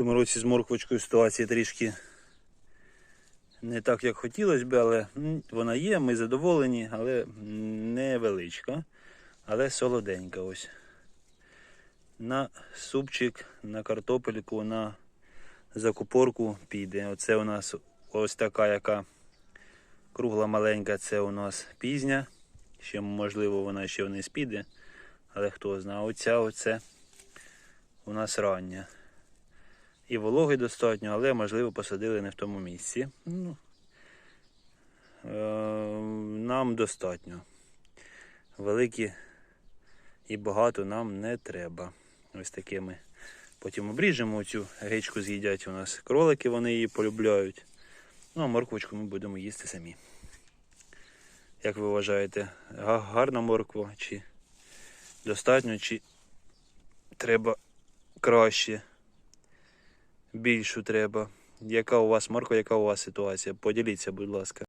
цьому році з морквочкою ситуація трішки не так, як хотілося б, але вона є, ми задоволені, але невеличка, але солоденька ось. На супчик, на картопельку, на закупорку піде. Оце у нас ось така, яка кругла маленька, це у нас пізня. Ще можливо вона ще вниз піде, але хто знає, оця оце у нас рання. І вологи достатньо, але можливо посадили не в тому місці. Ну, е, нам достатньо. Великі і багато нам не треба. Ось такими. Потім обріжемо цю гречку з'їдять у нас кролики, вони її полюбляють. Ну, а морквочку ми будемо їсти самі. Як ви вважаєте, гарна морква, чи достатньо, чи треба краще, більшу треба? Яка у вас морква, яка у вас ситуація? Поділіться, будь ласка.